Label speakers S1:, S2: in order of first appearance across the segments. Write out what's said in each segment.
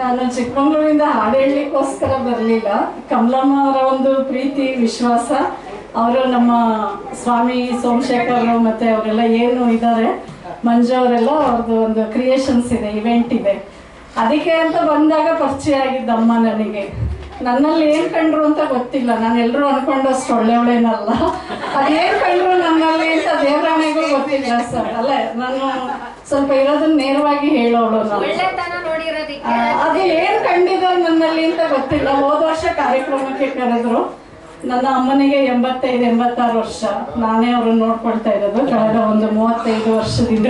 S1: ನಾನು ಚಿಕ್ಕಮಂಗ್ಳೂರಿಂದ ಹಾಡು ಹೇಳಲಿಕ್ಕೋಸ್ಕರ ಬರಲಿಲ್ಲ. ಕಮಲಮ್ಮ ಅವರ ಒಂದು ಪ್ರೀತಿ, ವಿಶ್ವಾಸ, ಅವರು ನಮ್ಮ ಸ್ವಾಮಿ ಸೋಮಶೇಖರ್ ಮತ್ತೆ ಅವರೆಲ್ಲ ಏನು ಇದ್ದಾರೆ, ಮಂಜು ಅವರೆಲ್ಲ ಅವ್ರದ್ದು ಒಂದು ಕ್ರಿಯೇಷನ್ಸ್ ಇದೆ ಇವೆಂಟ್ ಇದೆ. ಅದಕ್ಕೆ ಅಂತ ಬಂದಾಗ ಪರಿಚಯ ಆಗಿದ್ದಮ್ಮ ನನಗೆ. ನನ್ನಲ್ಲಿ ಏನ್ ಕಂಡ್ರು ಅಂತ ಗೊತ್ತಿಲ್ಲ. ನಾನು ಎಲ್ಲರೂ ಅನ್ಕೊಂಡಷ್ಟು ಒಳ್ಳೆಯವಳೇನಲ್ಲ ಅದೇನ್ ಕಂಡ್ರು ನನ್ನಲ್ಲಿ ಅಂತ ದೇವರಾಣಿಗೂ ಗೊತ್ತಿಲ್ಲ ಸರ್. ಅಲ್ಲೇ ನಾನು ಸ್ವಲ್ಪ ಇರೋದನ್ನ ನೇರವಾಗಿ ಹೇಳೋಳು ನಾನು.
S2: ಒಳ್ಳೆತನ ನೋಡಿರೋದಿಕ್ಕೆ
S1: ಅದು ಏನ್ ಕಂಡಿದ್ರು ನನ್ನಲ್ಲಿ ಅಂತ ಗೊತ್ತಿಲ್ಲ. ಹೋದ ವರ್ಷ ಕಾರ್ಯಕ್ರಮಕ್ಕೆ ಕರೆದ್ರು. ನನ್ನ ಅಮ್ಮನಿಗೆ ಎಂಬತ್ತೈದು ಎಂಬತ್ತಾರು ವರ್ಷ. ನಾನೇ ಅವ್ರನ್ನ ನೋಡ್ಕೊಳ್ತಾ ಇರೋದು. ಕಳೆದ ಒಂದು ಮೂವತ್ತೈದು ವರ್ಷದಿಂದ.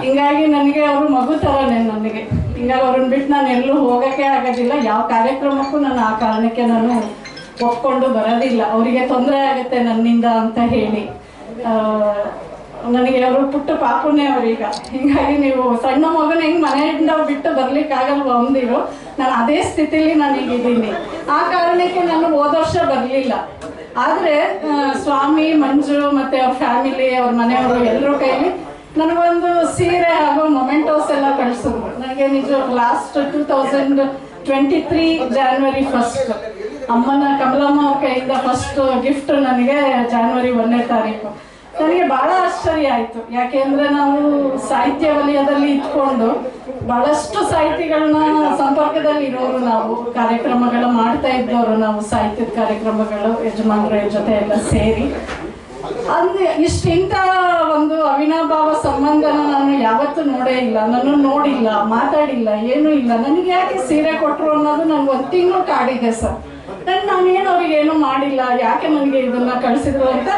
S1: ಹಿಂಗಾಗಿ ನನಗೆ ಅವರು ಮಗು ಥರನೇ ನನಗೆ. ಹಿಂಗಾಗಿ ಅವ್ರನ್ನ ಬಿಟ್ಟು ನಾನು ಎಲ್ಲೂ ಹೋಗೋಕ್ಕೆ ಆಗೋದಿಲ್ಲ. ಯಾವ ಕಾರ್ಯಕ್ರಮಕ್ಕೂ ನಾನು ಆ ಕಾರಣಕ್ಕೆ ನಾನು ಒಪ್ಕೊಂಡು ಬರೋದಿಲ್ಲ. ಅವರಿಗೆ ತೊಂದರೆ ಆಗುತ್ತೆ ನನ್ನಿಂದ ಅಂತ ಹೇಳಿ. ನನಗೆ ಅವರು ಪುಟ್ಟ ಪಾಪುನೇ ಅವ್ರೀಗ. ಹಿಂಗಾಗಿ ನೀವು ಸಣ್ಣ ಮಗನ ಹೆಂಗ್ ಮನೆಯಿಂದ ಬಿಟ್ಟು ಬರ್ಲಿಕ್ಕಾಗಲ್ವ ಅಂದಿರು, ನಾನು ಅದೇ ಸ್ಥಿತಿಲಿ ನಾನು ಈಗ ಆ ಕಾರಣಕ್ಕೆ ನಾನು ಹೋದ ವರ್ಷ ಬರಲಿಲ್ಲ. ಆದರೆ ಸ್ವಾಮಿ, ಮಂಜು ಮತ್ತೆ ಅವ್ರ ಫ್ಯಾಮಿಲಿ ಅವ್ರ ಮನೆಯವರು ಎಲ್ಲರ ಕೈಲಿ ನನಗೊಂದು ಸೀರೆ ಹಾಗೂ ಮೊಮೆಂಟೋಸ್ ಎಲ್ಲ ಕಳಿಸಿದ್ರು ನನಗೆ ನಿಜ last two thousand twenty three January first ಅಮ್ಮನ ಕಮಲಮ್ಮ ಕೈಯಿಂದ ಫಸ್ಟ್ ಗಿಫ್ಟ್ ನನಗೆ ಜಾನ್ವರಿ ಒಂದನೇ ತಾರೀಕು. ನನಗೆ ಬಹಳ ಆಶ್ಚರ್ಯ ಆಯ್ತು. ಯಾಕೆಂದ್ರೆ ನಾವು ಸಾಹಿತ್ಯ ವಲಯದಲ್ಲಿ ಇದ್ಕೊಂಡು ಬಹಳಷ್ಟು ಸಾಹಿತಿಗಳನ್ನ ಸಂಪರ್ಕದಲ್ಲಿ ಇರೋರು ನಾವು ಕಾರ್ಯಕ್ರಮಗಳು ಮಾಡ್ತಾ ಇದ್ದವರು ನಾವು, ಸಾಹಿತ್ಯದ ಕಾರ್ಯಕ್ರಮಗಳು, ಯಜಮಾನರ ಜೊತೆ ಎಲ್ಲ ಸೇರಿ. ಅಂದ್ರೆ ಇಂಥ ಒಂದು ಅವಿನಾಭಾವ ಸಂಬಂಧನ ನಾನು ಯಾವತ್ತೂ ನೋಡೇ ಇಲ್ಲ ನಾನು ನೋಡಿಲ್ಲ, ಮಾತಾಡಿಲ್ಲ, ಏನೂ ಇಲ್ಲ. ನನಗೆ ಯಾಕೆ ಸೀರೆ ಕೊಟ್ಟರು ಅನ್ನೋದು ನನ್ಗೆ ಒಂದು ತಿಂಗಳು ಕಾಡಿದೆ ಸರ್. ನನ್ ನಾನೇನು ಅವ್ರಿಗೆ ಏನು ಮಾಡಿಲ್ಲ, ಯಾಕೆ ನನಗೆ ಇದನ್ನ ಕಳಿಸಿದ್ರು ಅಂತ?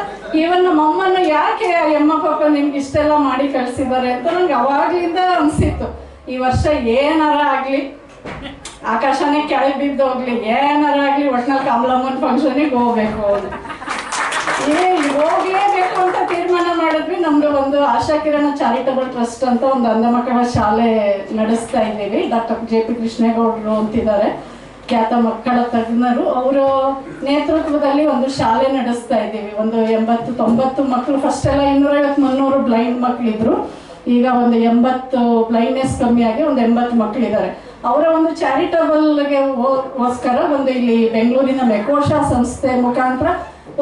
S1: ಈವನ್ ನಮ್ಮ ಅಮ್ಮನ ಯಾಕೆ ಅಮ್ಮ ಪಾಪ ನಿಮ್ಗೆ ಇಷ್ಟೆಲ್ಲ ಮಾಡಿ ಕಳಿಸಿದ್ದಾರೆ ಅಂತ ನಂಗೆ ಅವಾಗ್ಲಿಂದ ಅನ್ಸಿತ್ತು. ಈ ವರ್ಷ ಏನಾರ ಆಗ್ಲಿ, ಆಕಾಶನೇ ಕೆಳಗೆ ಬಿದ್ದು ಹೋಗ್ಲಿ ಏನಾರ ಆಗ್ಲಿ, ಒಟ್ನಲ್ಲಿ ಕಮಲಮ್ಮನ ಫಂಕ್ಷನಿಗೆ ಹೋಗ್ಬೇಕು ಹೋಗ್ಲೇಬೇಕು ಅಂತ ತೀರ್ಮಾನ ನಮ್ದು ಒಂದು ಆಶಾ ಕಿರಣ ಚಾರಿಟಬಲ್ ಟ್ರಸ್ಟ್ ಅಂತ ಒಂದು ಅಂಧ ಮಕ್ಕಳ ಶಾಲೆ ನಡೆಸ್ತಾ ಇದ್ದೀವಿ. ಡಾಕ್ಟರ್ ಜೆ ಪಿ ಕೃಷ್ಣೇಗೌಡರು ಅಂತಿದ್ದಾರೆ. ಖ್ಯಾತ ಮಕ್ಕಳ ತಜ್ಞರು. ಅವರ ನೇತೃತ್ವದಲ್ಲಿ ಒಂದು ಶಾಲೆ ನಡೆಸ್ತಾ ಇದ್ದೀವಿ. ಒಂದು ಎಂಬತ್ತು, ತೊಂಬತ್ತು ಮಕ್ಕಳು ಫಸ್ಟ್ ಎಲ್ಲ ಇನ್ನೂರೈವತ್ತು, ಮುನ್ನೂರು ಬ್ಲೈಂಡ್ ಮಕ್ಕಳಿದ್ರು ಈಗ ಒಂದು ಎಂಬತ್ತು ಬ್ಲೈಂಡ್ನೆಸ್ ಕಮ್ಮಿಯಾಗಿ ಒಂದು ಎಂಬತ್ತು ಮಕ್ಕಳಿದ್ದಾರೆ ಅವರ ಒಂದು ಚಾರಿಟಬಲ್ಗೆ ಗೋಸ್ಕರ ಒಂದು ಇಲ್ಲಿ ಬೆಂಗಳೂರಿನ ಮೆಕೋಶಾ ಸಂಸ್ಥೆ ಮುಖಾಂತರ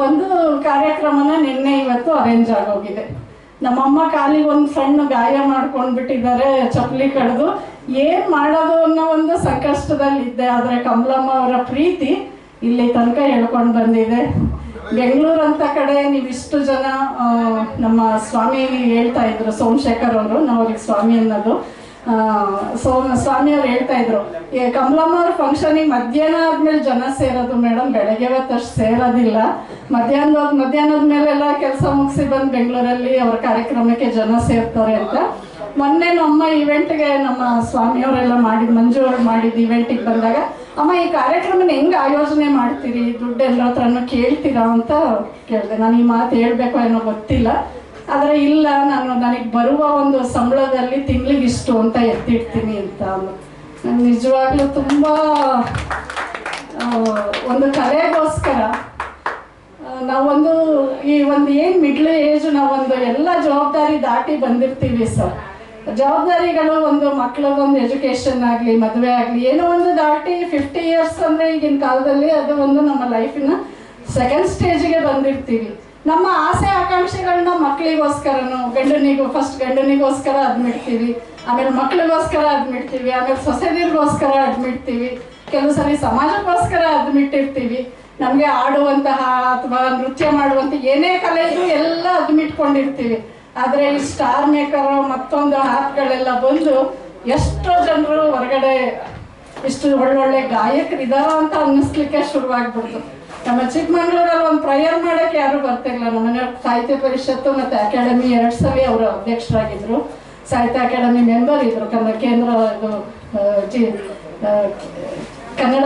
S1: ಒಂದು ಕಾರ್ಯಕ್ರಮನ ನಿನ್ನೆ ಇವತ್ತು ಅರೇಂಜ್ ಆಗೋಗಿದೆ. ನಮ್ಮಮ್ಮ ಕಾಲಿಗೆ ಒಂದು ಸಣ್ಣ ಗಾಯ ಮಾಡ್ಕೊಂಡ್ಬಿಟ್ಟಿದ್ದಾರೆ, ಚಪ್ಪಲಿ ಕಡ್ದು. ಏನ್ ಮಾಡೋದು ಅನ್ನೋ ಒಂದು ಸಂಕಷ್ಟದಲ್ಲಿದ್ದೆ, ಆದ್ರೆ ಕಮಲಮ್ಮ ಅವರ ಪ್ರೀತಿ ಇಲ್ಲಿ ತನಕ ಹೇಳ್ಕೊಂಡು ಬಂದಿದೆ. ಬೆಂಗಳೂರು ಅಂತ ಕಡೆ ನೀವಿಷ್ಟು ಜನ ನಮ್ಮ ಸ್ವಾಮಿ ಹೇಳ್ತಾ ಇದ್ರು, ಸೋಮಶೇಖರ್ ಅವರು, ನಾವು ಸ್ವಾಮಿ ಅನ್ನೋದು. ಸೋಮ ಸ್ವಾಮಿ ಅವ್ರು ಹೇಳ್ತಾ ಇದ್ರು, ಏ, ಕಮಲಮ್ಮ ಅವ್ರ ಫಂಕ್ಷನಿಗೆ ಮಧ್ಯಾಹ್ನ ಆದ್ಮೇಲೆ ಜನ ಸೇರೋದು ಮೇಡಮ್ ಬೆಳಗ್ಗೆ ಹೊತ್ತು ಅಷ್ಟು ಸೇರೋದಿಲ್ಲ. ಮಧ್ಯಾಹ್ನದ ಮಧ್ಯಾಹ್ನದ ಮೇಲೆಲ್ಲ ಕೆಲಸ ಮುಗಿಸಿ ಬಂದು ಬೆಂಗಳೂರಲ್ಲಿ ಅವ್ರ ಕಾರ್ಯಕ್ರಮಕ್ಕೆ ಜನ ಸೇರ್ತಾರೆ ಅಂತ. ಮೊನ್ನೆ ನಮ್ಮ ಇವೆಂಟ್ಗೆ ನಮ್ಮ ಸ್ವಾಮಿಯವರೆಲ್ಲ ಮಾಡಿದ, ಮಂಜು ಅವ್ರು ಮಾಡಿದ ಇವೆಂಟಿಗೆ ಬಂದಾಗ, ಅಮ್ಮ, ಈ ಕಾರ್ಯಕ್ರಮನ ಹೆಂಗ್ ಆಯೋಜನೆ ಮಾಡ್ತೀರಿ? ದುಡ್ಡು ಎಲ್ಲರ ಹತ್ರನೂ ಕೇಳ್ತೀರಾ? ಅಂತ ಕೇಳಿದೆ. ನಾನು ಈ ಮಾತು ಹೇಳ್ಬೇಕು ಏನೋ ಗೊತ್ತಿಲ್ಲ. ಆದರೆ ಇಲ್ಲ, ನಾನು ನನಗೆ ಬರುವ ಒಂದು ಸಂಬಳದಲ್ಲಿ ತಿಂಗಳಿಗೆ ಇಷ್ಟು ಅಂತ ಎತ್ತಿಡ್ತೀನಿ ಅಂತ. ನಂಗೆ ನಿಜವಾಗ್ಲೂ ತುಂಬ ಒಂದು ಕಲೆಗೋಸ್ಕರ ನಾವೊಂದು ಈ ಒಂದು ಏನು ಮಿಡ್ಲ್ ಏಜ್ ನಾವೊಂದು ಎಲ್ಲ ಜವಾಬ್ದಾರಿ ದಾಟಿ ಬಂದಿರ್ತೀವಿ ಸರ್ ಜವಾಬ್ದಾರಿಗಳು ಒಂದು ಮಕ್ಕಳದೊಂದು ಎಜುಕೇಶನ್ ಆಗಲಿ, ಮದುವೆ ಆಗಲಿ, ಏನೋ ಒಂದು ದಾಟಿ ಫಿಫ್ಟಿ ಇಯರ್ಸ್ ಅಂದರೆ ಈಗಿನ ಕಾಲದಲ್ಲಿ ಅದು ಒಂದು ನಮ್ಮ ಲೈಫಿನ ಸೆಕೆಂಡ್ ಸ್ಟೇಜಿಗೆ ಬಂದಿರ್ತೀವಿ ನಮ್ಮ ಆಸೆ ಆಕಾಂಕ್ಷೆಗಳನ್ನ ಮಕ್ಕಳಿಗೋಸ್ಕರನು, ಗಂಡನಿಗೂ ಫಸ್ಟ್ ಗಂಡನಿಗೋಸ್ಕರ ಅದ್ಮಿಡ್ತೀವಿ, ಆಮೇಲೆ ಮಕ್ಕಳಿಗೋಸ್ಕರ ಅದ್ಮಿಡ್ತೀವಿ, ಆಮೇಲೆ ಸೊಸೆದಿರ್ಗೋಸ್ಕರ ಅದ್ಮಿಡ್ತೀವಿ, ಕೆಲವು ಸರಿ ಸಮಾಜಕ್ಕೋಸ್ಕರ ಅದ್ಮಿಟ್ಟಿರ್ತೀವಿ. ನಮಗೆ ಆಡುವಂತಹ ಅಥವಾ ನೃತ್ಯ ಮಾಡುವಂತ ಏನೇ ಕಲೆ ಇದ್ರೂ ಎಲ್ಲ ಅದ್ಮಿಟ್ಕೊಂಡಿರ್ತೀವಿ. ಆದರೆ ಈ ಸ್ಟಾರ್ ಮೇಕರ್ ಮತ್ತೊಂದು ಆ್ಯಪ್ಗಳೆಲ್ಲ ಬಂದು ಎಷ್ಟೋ ಜನರು ಹೊರಗಡೆ ಇಷ್ಟು ಒಳ್ಳೊಳ್ಳೆ ಗಾಯಕರಿದಾರ ಅಂತ ಅನ್ನಿಸ್ಲಿಕ್ಕೆ ಶುರುವಾಗ್ಬಿಡ್ತು. ನಮ್ಮ ಚಿಕ್ಕಮಂಗ್ಳೂರಲ್ಲಿ ಒಂದು ಪ್ರಯರ್ ಮಾಡೋಕ್ಕೆ ಯಾರು ಬರ್ತಿರ್ಲಿಲ್ಲ. ನಮ್ಮ ಮನೆಯವ್ರ ಸಾಹಿತ್ಯ ಪರಿಷತ್ತು ಮತ್ತು ಅಕಾಡೆಮಿ ಎರಡು ಸಲ ಅವರು ಅಧ್ಯಕ್ಷರಾಗಿದ್ದರು ಸಾಹಿತ್ಯ ಅಕಾಡೆಮಿ ಮೆಂಬರ್ ಇದ್ದರು ಕನ್ನಡ ಕೇಂದ್ರ ಇದು ಕನ್ನಡ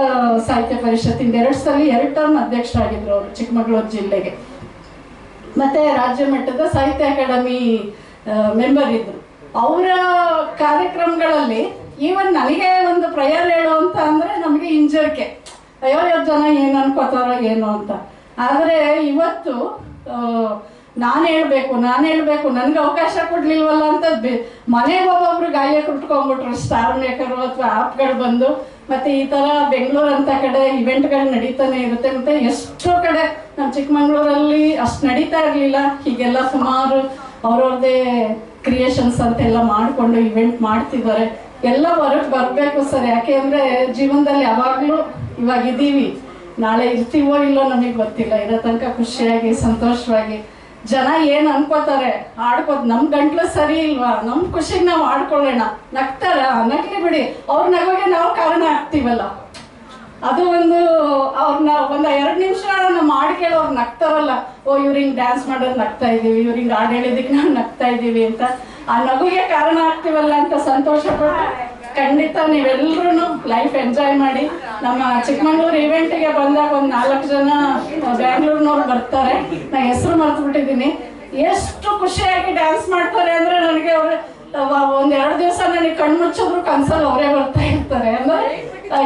S1: ಸಾಹಿತ್ಯ ಪರಿಷತ್ತಿಂದ ಎರಡು ಸಲ ಎರಡು ಟರ್ಮ್ ಅಧ್ಯಕ್ಷರಾಗಿದ್ದರು ಅವರು ಚಿಕ್ಕಮಗಳೂರು ಜಿಲ್ಲೆಗೆ. ಮತ್ತು ರಾಜ್ಯ ಮಟ್ಟದ ಸಾಹಿತ್ಯ ಅಕಾಡೆಮಿ ಮೆಂಬರ್ ಇದ್ದರು ಅವರ ಕಾರ್ಯಕ್ರಮಗಳಲ್ಲಿ ಈವನ್ ನನಗೆ ಒಂದು ಪ್ರಯರ್ ಹೇಳು ಅಂತ ಅಂದರೆ ನಮಗೆ ಹಿಂಜರಿಕೆ ಅಯ್ಯೋ ಎಷ್ಟು ಜನ ಏನು ಅನ್ಕೋತಾರ ಏನು ಅಂತ. ಆದರೆ ಇವತ್ತು ನಾನು ಹೇಳಬೇಕು ನಾನು ಹೇಳಬೇಕು, ನನಗೆ ಅವಕಾಶ ಕೊಡ್ಲಿಲ್ವಲ್ಲ ಅಂತ ಮನೆಗೆ ಒಬ್ಬೊಬ್ರು ಗಾಯ ಉಟ್ಕೊಂಡ್ಬಿಟ್ರು ಸ್ಟಾರ್ ಮೇಕರು ಅಥವಾ ಆ್ಯಪ್ಗಳು ಬಂದು, ಮತ್ತೆ ಈ ತರ ಬೆಂಗಳೂರು ಅಂತ ಕಡೆ ಇವೆಂಟ್ಗಳು ನಡೀತಾನೆ ಇರುತ್ತೆ. ಮತ್ತೆ ಎಷ್ಟೋ ಕಡೆ ನಮ್ಮ ಚಿಕ್ಕಮಂಗ್ಳೂರಲ್ಲಿ ಅಷ್ಟು ನಡೀತಾ ಇರಲಿಲ್ಲ. ಹೀಗೆಲ್ಲ ಸುಮಾರು ಅವ್ರವ್ರದ್ದೇ ಕ್ರಿಯೇಷನ್ಸ್ ಅಂತೆಲ್ಲ ಮಾಡಿಕೊಂಡು ಇವೆಂಟ್ ಮಾಡ್ತಿದ್ದಾರೆ. ಎಲ್ಲ ಹೊರಟು ಬರಬೇಕು ಸರ್. ಯಾಕೆ ಅಂದರೆ ಜೀವನದಲ್ಲಿ ಯಾವಾಗಲೂ ಇವಾಗ ಇದ್ದೀವಿ ನಾಳೆ ಇರ್ತೀವೋ ಇಲ್ಲೋ ನಮಗೆ ಗೊತ್ತಿಲ್ಲ. ಇರೋ ತನಕ ಖುಷಿಯಾಗಿ, ಸಂತೋಷವಾಗಿ ಜನ ಏನು ಅನ್ಕೋತಾರೆ? ಆಡ್ಕೋದ್ ನಮ್ಮ ಗಂಟ್ಲು ಸರಿ ಇಲ್ವಾ? ನಮ್ಮ ಖುಷಿಗೆ ನಾವು ಆಡ್ಕೊಳ್ಳೋಣ. ನಗ್ತಾರ? ನಗ್ಲಿ ಬಿಡಿ. ಅವ್ರ ನಗೋಗೆ ನಾವು ಕಾರಣ ಆಗ್ತೀವಲ್ಲ. ಅದು ಒಂದು ಅವ್ರನ್ನ ಒಂದು ಎರಡು ನಿಮಿಷ ನಮ್ಮ ಹಾಡು ಕೇಳೋರು ನಗ್ತಾರಲ್ಲ. ಓ, ಇವ್ರು ಡ್ಯಾನ್ಸ್ ಮಾಡೋದು ನಗ್ತಾ ಇದೀವಿ. ಇವ್ರು ಹಾಡು ಹೇಳಿದಕ್ಕೆ ನಾವು ನಗ್ತಾ ಇದ್ದೀವಿ ಅಂತ. ಆ ನಗುಗೆ ಕಾರಣ ಆಗ್ತೀವಲ್ಲ ಅಂತ ಸಂತೋಷ ಪಟ್ಟು ಖಂಡಿತ ನೀವೆಲ್ಲರೂ ಲೈಫ್ ಎಂಜಾಯ್ ಮಾಡಿ. ನಮ್ಮ ಚಿಕ್ಕಮಂಗ್ಳೂರು ಇವೆಂಟಿಗೆ ಬಂದಾಗ ಒಂದು ನಾಲ್ಕು ಜನ ಬ್ಯಾಂಗ್ಳೂರ್ನವ್ರು ಬರ್ತಾರೆ. ನಾ ಹೆಸರು ಮರ್ತು ಬಿಟ್ಟಿದ್ದೀನಿ ಎಷ್ಟು ಖುಷಿಯಾಗಿ ಡ್ಯಾನ್ಸ್ ಮಾಡ್ತಾರೆ ಅಂದ್ರೆ ನನಗೆ ಅವ್ರು ಒಂದ್ ಎರಡು ದಿವಸ ನನಗೆ ಕಣ್ಣು ಮುಚ್ಚಿದ್ರು ಕನ್ಸಲ್ಲಿ ಅವರೇ ಬರ್ತಾ ಇರ್ತಾರೆ. ಅಂದ್ರೆ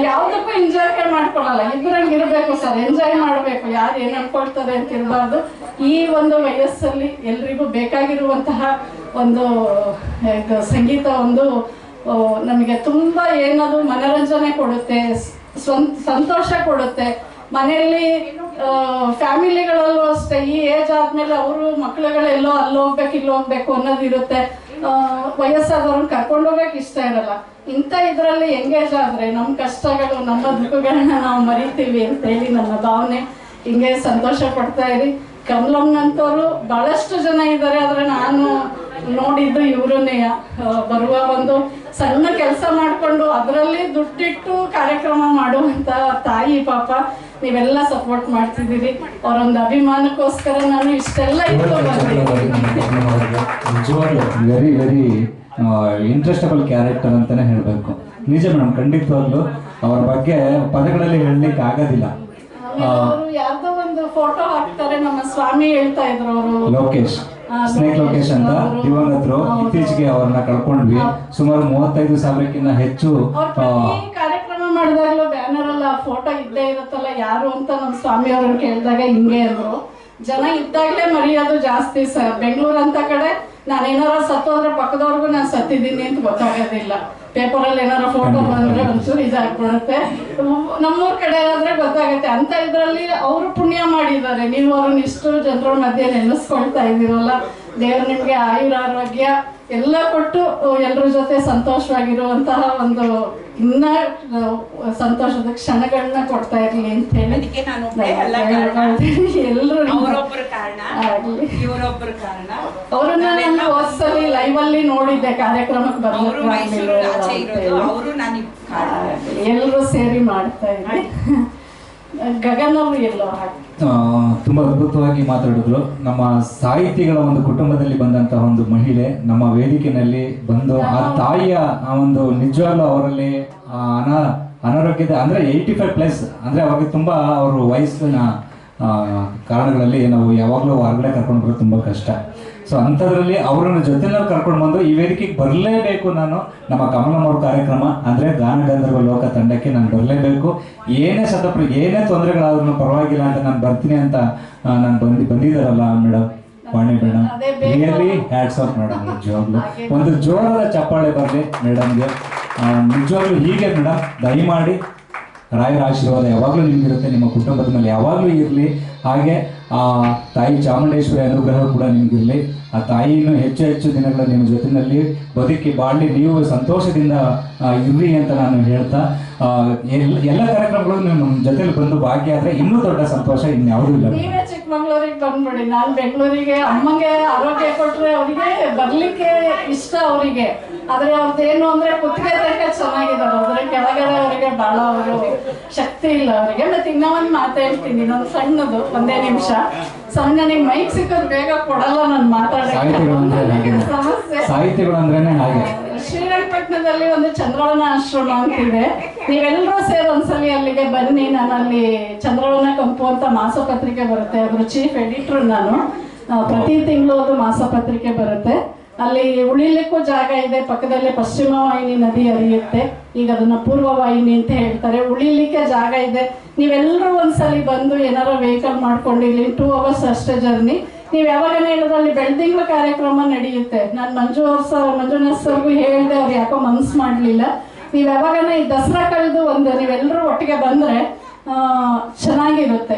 S1: ಯಾವ್ದಕ್ಕೂ ಎಂಜಾಯ್ ಮಾಡ್ಕೊಳ್ಳಲ್ಲ ಇದ್ರಂಗೆ ಇರಬೇಕು ಸರ್. ಎಂಜಾಯ್ ಮಾಡಬೇಕು. ಯಾರು ಏನ್ ಅನ್ಕೊಳ್ತಾರೆ ಅಂತ ಇರಬಾರ್ದು. ಈ ಒಂದು ವಯಸ್ಸಲ್ಲಿ ಎಲ್ರಿಗೂ ಬೇಕಾಗಿರುವಂತಹ ಒಂದು ಸಂಗೀತ ಒಂದು ನಮಗೆ ತುಂಬ ಏನದು ಮನರಂಜನೆ ಕೊಡುತ್ತೆ ಸಂತೋಷ ಕೊಡುತ್ತೆ. ಮನೆಯಲ್ಲಿ ಫ್ಯಾಮಿಲಿಗಳಲ್ಲೂ ಅಷ್ಟೇ, ಈ ಏಜ್ ಆದ್ಮೇಲೆ ಅವರು ಮಕ್ಕಳುಗಳೆಲ್ಲೋ ಅಲ್ಲಿ ಹೋಗ್ಬೇಕು ಇಲ್ಲಿ ಹೋಗ್ಬೇಕು ಅನ್ನೋದಿರುತ್ತೆ ವಯಸ್ಸಾದವ್ರನ್ನ ಕರ್ಕೊಂಡು ಹೋಗಕ್ಕೆ ಇಷ್ಟ ಇರಲ್ಲ. ಇಂಥ ಇದರಲ್ಲಿ ಎಂಗೇಜ್ ಆದರೆ ನಮ್ಮ ಕಷ್ಟಗಳು, ನಮ್ಮ ದುಃಖಗಳನ್ನ ನಾವು ಮರಿತೀವಿ ಅಂತ ಹೇಳಿ ನನ್ನ ಭಾವನೆ. ಹಿಂಗೆ ಸಂತೋಷ ಪಡ್ತಾ ಇರಿ. ಕಮಲಮ್ಮನಂತವರು ಬಹಳಷ್ಟು ಜನ ಇದ್ದಾರೆ, ಆದರೆ ನಾನು ನೋಡಿದ್ದು ಇವರನ್ನೇ ಬರುವ ಒಂದು ಸಣ್ಣ ಕೆಲಸ ಮಾಡಿಕೊಂಡು ಅದರಲ್ಲಿ ದುಡ್ಡಿಟ್ಟು ಕಾರ್ಯಕ್ರಮ ಮಾಡುವಂತ ತಾಯಿ ಪಾಪ. ನೀವೆಲ್ಲ ಸಪೋರ್ಟ್ ಮಾಡ್ತಿದ್ದೀರಿ. ಅವರೊಂದು ಅಭಿಮಾನಕ್ಕೋಸ್ಕರ ನಾನು ಇಷ್ಟೆಲ್ಲ ಇತ್ತು
S2: ವೆರಿ ವೆರಿ ಇಂಟ್ರೆಸ್ಟಬಲ್ ಕ್ಯಾರೆಕ್ಟರ್ ಅಂತಾನೆ ಹೇಳಬೇಕು. ನಿಜ ಮೇಡಮ್ ಖಂಡಿತವಾಗ್ಲೂ ಅವ್ರ ಬಗ್ಗೆ ಪದಗಳಲ್ಲಿ ಹೇಳಲಿಕ್ಕೆ ಆಗೋದಿಲ್ಲ.
S1: ಯಾರ್ದೋ ಒಂದು ಫೋಟೋ ಹಾಕ್ತಾರೆ ನಮ್ಮ ಸ್ವಾಮಿ ಹೇಳ್ತಾ ಇದ್ರು ಅವರು.
S2: ಲೋಕೇಶ್. ಸ್ನೇಕ್ ಲೋಕೇಶ್ ಅಂತ. ದಿವಂಗತರು ಇತ್ತೀಚೆಗೆ ಅವ್ರನ್ನ ಕಳ್ಕೊಂಡ್ವಿ. ಸುಮಾರು ಮೂವತ್ತೈದು ಸಾವಿರಕ್ಕಿಂತ ಹೆಚ್ಚು
S1: ಕಾರ್ಯಕ್ರಮ ಮಾಡಿದಾಗ್ಲೂ ಬ್ಯಾನರ್ ಅಲ್ಲ ಫೋಟೋ ಇದ್ದೇ ಇರುತ್ತಲ್ಲ ಯಾರು ಅಂತ ನಮ್ಮ ಸ್ವಾಮಿ ಅವ್ರನ್ನ ಕೇಳಿದಾಗ ಹಿಂಗೆ ಅಂದ್ರು. ಜನ ಇದ್ದಾಗಲೇ ಮರೆಯೋದು ಜಾಸ್ತಿ ಸರ್ ಬೆಂಗಳೂರು ಅಂತ ಕಡೆ ನಾನು ಏನಾರ ಸತ್ತೋದ್ರೆ ಪಕ್ಕದವ್ರಿಗೂ ನಾನು ಸತ್ತಿದ್ದೀನಿ ಅಂತ ಗೊತ್ತಾಗೋದಿಲ್ಲ. ಪೇಪರಲ್ಲಿ ಏನಾರ ಫೋಟೋ ಬಂದ್ರೆ ಒಂಚೂರು ಇದಾಗ್ಬಿಡುತ್ತೆ ನಮ್ಮೂರ್ ಕಡೆ ಆದ್ರೆ ಗೊತ್ತಾಗುತ್ತೆ. ಅಂತ ಇದ್ರಲ್ಲಿ ಅವರು ಪುಣ್ಯ ಮಾಡಿದ್ದಾರೆ. ನೀವು ಅವ್ರನ್ನ ಇಷ್ಟು ಜನರ ಮಧ್ಯೆ ನೆನೆಸ್ಕೊಳ್ತಾ ಇದ್ದೀರಲ್ಲ. ದೇವ್ರು ನಿಮ್ಗೆ ಆಯುರ ಆರೋಗ್ಯ ಎಲ್ಲ ಕೊಟ್ಟು ಎಲ್ಲರ ಜೊತೆ ಸಂತೋಷವಾಗಿರುವಂತಹ ಒಂದು ಇನ್ನ ಸಂತೋಷದ ಕ್ಷಣಗಳನ್ನ ಕೊಡ್ತಾ ಇರ್ಲಿ ಅಂತ ಹೇಳಿ
S3: ನಾನು.
S1: ಎಲ್ಲರೂ ಅವ್ರನ್ನ ನಾನು ಹೊಸಲಿ ಲೈವ್ ಅಲ್ಲಿ ನೋಡಿದ್ದೆ ಕಾರ್ಯಕ್ರಮಕ್ಕೆ
S3: ಬರ್ಲಿಕ್ಕೆ
S1: ಎಲ್ಲರೂ ಸೇರಿ ಮಾಡ್ತಾ ಇದ್ದೆ. ಗಗನ್ ಅವರು ಎಲ್ಲೋ
S2: ಆ, ತುಂಬಾ ಅದ್ಭುತವಾಗಿ ಮಾತಾಡಿದ್ರು. ನಮ್ಮ ಸಾಹಿತಿಗಳ ಒಂದು ಕುಟುಂಬದಲ್ಲಿ ಬಂದಂತಹ ಒಂದು ಮಹಿಳೆ ನಮ್ಮ ವೇದಿಕೆಯಲ್ಲಿ ಬಂದು ಆ ತಾಯಿಯ ಆ ಒಂದು ನಿಜವಾಗ್ಲೂ ಅವರಲ್ಲಿ ಅನ ಅನಾ ಅನಾರೋಗ್ಯದ ಅಂದ್ರೆ ಏಯ್ಟಿ ಫೈವ್ ಪ್ಲಸ್ ಅಂದ್ರೆ ಅವಾಗ ತುಂಬಾ ಅವರು ವಯಸ್ಸಿನ ಕಾರಣಗಳಲ್ಲಿ ನಾವು ಯಾವಾಗಲೂ ಹೊರಗಡೆ ಕರ್ಕೊಂಡು ಬರೋದು ತುಂಬಾ ಕಷ್ಟ. ಸೊ ಅಂಥದ್ರಲ್ಲಿ ಅವರನ್ನ ನಾವು ಕರ್ಕೊಂಡು ಬಂದು ಈ ವೇದಿಕೆಗೆ ಬರಲೇಬೇಕು ನಾನು. ನಮ್ಮ ಕಮಲಮ್ಮವ್ರ ಕಾರ್ಯಕ್ರಮ ಕಾರ್ಯಕ್ರಮ ಗಾನ ಗಾನಗಂಧರ್ವ ಲೋಕ ತಂಡಕ್ಕೆ ನಾನು ಬರಲೇಬೇಕು. ಏನೇ ಸತಪ್ರ ಏನೇ ತೊಂದರೆಗಳಾದ್ರೂ ಪರವಾಗಿಲ್ಲ ಅಂತ ನಾನು ಬರ್ತೀನಿ ಅಂತ ನಾನು ಬಂದು ಬಂದಿದ್ದಾರಲ್ಲ madam Vani madam. Really hats off madam ನಿಜವಾಗ್ಲು ಒಂದು ಜೋರದ ಚಪ್ಪಾಳೆ ಬರಲಿ ಮೇಡಮ್ಗೆ. ನಿಜವಾಗ್ಲು ಹೀಗೆ ಮೇಡಮ್ ದಯಮಾಡಿ ರಾಯರ ಆಶೀರ್ವಾದ ಯಾವಾಗಲೂ ನಿಮಗಿರುತ್ತೆ ನಿಮ್ಮ ಕುಟುಂಬದ ಮೇಲೆ ಯಾವಾಗಲೂ ಇರಲಿ. ಹಾಗೆ ಆ ತಾಯಿ ಚಾಮುಂಡೇಶ್ವರಿ ಅನುಗ್ರಹ ಕೂಡ ನಿಮಗಿರಲಿ ಆ ತಾಯಿಯನ್ನು ಹೆಚ್ಚು ಹೆಚ್ಚು ದಿನಗಳ ನಿಮ್ಮ ಜೊತೆಯಲ್ಲಿ ಬದುಕಿ ಬಾಳಿ ನೀವು ಸಂತೋಷದಿಂದ ಇರ್ರಿ ಅಂತ ನಾನು ಹೇಳ್ತಾ ಎಲ್ಲ ಎಲ್ಲ ಕಾರ್ಯಕ್ರಮಗಳು ನಿಮ್ಮ ಜೊತೆಲಿ ಬಂದು ಭಾಗ್ಯ ಆದ್ರೆ ಇನ್ನೂ ದೊಡ್ಡ ಸಂತೋಷ ಇನ್ಯಾವುದೂ ಇಲ್ಲ.
S1: ನೀವೇ ಚಿಕ್ಕಮಂಗ್ಳೂರಿಗೆ ಬಂದ್ಬಿಡಿ. ನಾನು ಬೆಂಗಳೂರಿಗೆ ಅಮ್ಮಂಗೆ ಆರೋಗ್ಯ ಕೊಟ್ಟರೆ ಅವರಿಗೆ ಬರ್ಲಿಕ್ಕೆ ಇಷ್ಟ ಅವರಿಗೆ. ಆದ್ರೆ ಅವ್ರದ್ದೇನು ಅಂದ್ರೆ ಕುತ್ತಿಗೆ ತನಕ ಚೆನ್ನಾಗಿದ್ದಾರೆ ಅದ್ರ ಕೆಳಗಡೆ ಅವರಿಗೆ ಬಹಳ ಅವರು ಶಕ್ತಿ ಇಲ್ಲ ಅವರಿಗೆ. ಮತ್ತೆ ಇನ್ನೂ ಒಂದು ಮಾತಾ ಹೇಳ್ತೀನಿ. ನಾನು ಸಣ್ಣದು ಒಂದೇ ನಿಮಿಷ. ಸಣ್ಣ ನಿಮ್ ಮೈಕ್ ಸಿಕ್ಕೋದು ಬೇಗ ಕೊಡಲ್ಲ ನಾನು
S2: ಅಂದ್ರೇನೆ ಹಾಗೆ.
S1: ಶ್ರೀರಂಗಪಟ್ಟಣದಲ್ಲಿ ಒಂದು ಚಂದ್ರೋಳನ ಆಶ್ರಮ ಅಂತಿದೆ ನೀವೆಲ್ಲರೂ ಸೇರಿ ಒಂದ್ಸಲಿ ಅಲ್ಲಿಗೆ ಬನ್ನಿ. ನಾನು ಅಲ್ಲಿ ಚಂದ್ರವನ ಕಂಪು ಅಂತ ಮಾಸಪತ್ರಿಕೆ ಬರುತ್ತೆ. ಅದ್ರ ಚೀಫ್ ಎಡಿಟರ್ ನಾನು. ಪ್ರತಿ ತಿಂಗಳು ಅದು ಮಾಸಪತ್ರಿಕೆ ಬರುತ್ತೆ. ಅಲ್ಲಿ ಉಳಿಲಿಕ್ಕೂ ಜಾಗ ಇದೆ, ಪಕ್ಕದಲ್ಲೇ ಪಶ್ಚಿಮ ವಾಹಿನಿ ನದಿ ಹರಿಯುತ್ತೆ. ಈಗ ಅದನ್ನ ಪೂರ್ವ ವಾಹಿನಿ ಅಂತ ಹೇಳ್ತಾರೆ. ಉಳಿಲಿಕ್ಕೆ ಜಾಗ ಇದೆ. ನೀವೆಲ್ಲರೂ ಒಂದ್ಸಲಿ ಬಂದು ಏನಾರ ವೆಹಿಕಲ್ ಮಾಡ್ಕೊಂಡು ಇಲ್ಲಿ ಟೂ ಅವರ್ಸ್ ಅಷ್ಟೇ ಜರ್ನಿ ನೀವು ಯಾವಾಗನೇ ಹೇಳಿದ್ರೆ ಅಲ್ಲಿ ಬೆಳ್ದಿಂಗ್ಲ ಕಾರ್ಯಕ್ರಮ ನಡೆಯುತ್ತೆ. ನಾನು ಮಂಜು ಅವ್ರ ಸರ್, ಮಂಜುನಾಥ್ ಸರ್ಗೂ ಹೇಳಿದೆ ಅವ್ರು ಯಾಕೋ ಮನ್ಸು ಮಾಡಲಿಲ್ಲ. ನೀವು ಯಾವಾಗನೇ ಈ ದಸರಾ ಕಳೆದು ಒಂದು ನೀವೆಲ್ಲರೂ ಒಟ್ಟಿಗೆ ಬಂದರೆ ಚೆನ್ನಾಗಿರುತ್ತೆ.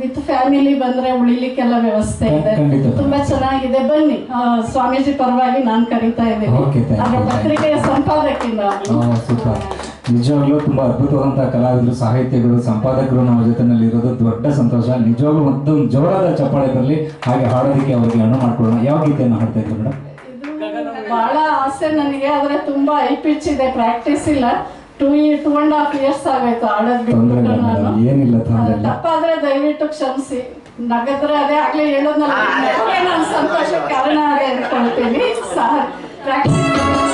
S1: ವಿತ್ ಫ್ಯಾಮಿಲಿ ಬಂದ್ರೆ ಉಳಿಲಿಕ್ಕೆಲ್ಲ ವ್ಯವಸ್ಥೆ ಇದೆ. ತುಂಬಾ ಚೆನ್ನಾಗಿದೆ. ಬನ್ನಿ. ಸ್ವಾಮೀಜಿ ಪರವಾಗಿ ನಾನು ಕರಿತಾ ಇದ್ದೀನಿ. ಅದ್ರ ಪತ್ರಿಕೆಯ ಸಂಪಾದಕಿ ನಾನು
S2: ನಿಜವಾಗ್ಲೂ ತುಂಬಾ ಅದ್ಭುತವಾದಂತಹ ಕಲಾವಿದರು ಸಾಹಿತ್ಯಗಳು ಸಂಪಾದಕರು ನಮ್ಮ ಜೊತೆನಲ್ಲಿ ಇರೋದು. ದೊಡ್ಡ ಸಂತೋಷ. ನಿಜವಾಗ್ಲೂ ಒಂದು ಜೋರಾದ ಚಪ್ಪಾಳೆ ಬರಲಿ ಹಾಗೆ ಹಾಡೋದಕ್ಕೆ ಅವರಿಗೆ ಅನುವು ಮಾಡ್ಕೊಳ್ಳೋಣ. ಯಾವ ಗೀತೆಯನ್ನು ಹಾಡ್ತಾ ಇದ್ರು ಮೇಡಮ್?
S1: ಬಹಳ ಆಸೆ ನನಗೆ ಆದ್ರೆ ತುಂಬಾ ಐಪಿಚ್ ಪಿಚ್ ಇದೆ. ಪ್ರಾಕ್ಟೀಸ್ ಇಲ್ಲ. Two two and half years ಆಗೋಯ್ತು ಆಡೋದ್
S2: ತೊಂದ್ರೆ
S1: ಬಿಟ್ಬಿಟ್ಟು ನಾನು
S2: ಏನಿಲ್ಲ ತೊಂದರೆ ಇಲ್ಲ.
S1: ತಪ್ಪಾದ್ರೆ ದಯವಿಟ್ಟು ಕ್ಷಮಿಸಿ. ನಗದ್ರೆ ಅದೇ ಆಗ್ಲೇ ಹೇಳೋದ್ನಲ್ಲ ನನಗೆ ನಾನು ಸಂತೋಷಕ್ಕೆ ಕಾರಣ ಅದೇ ಅನ್ಕೊಳ್ತೀನಿ ಪ್ರಾಕ್ಟೀಸ್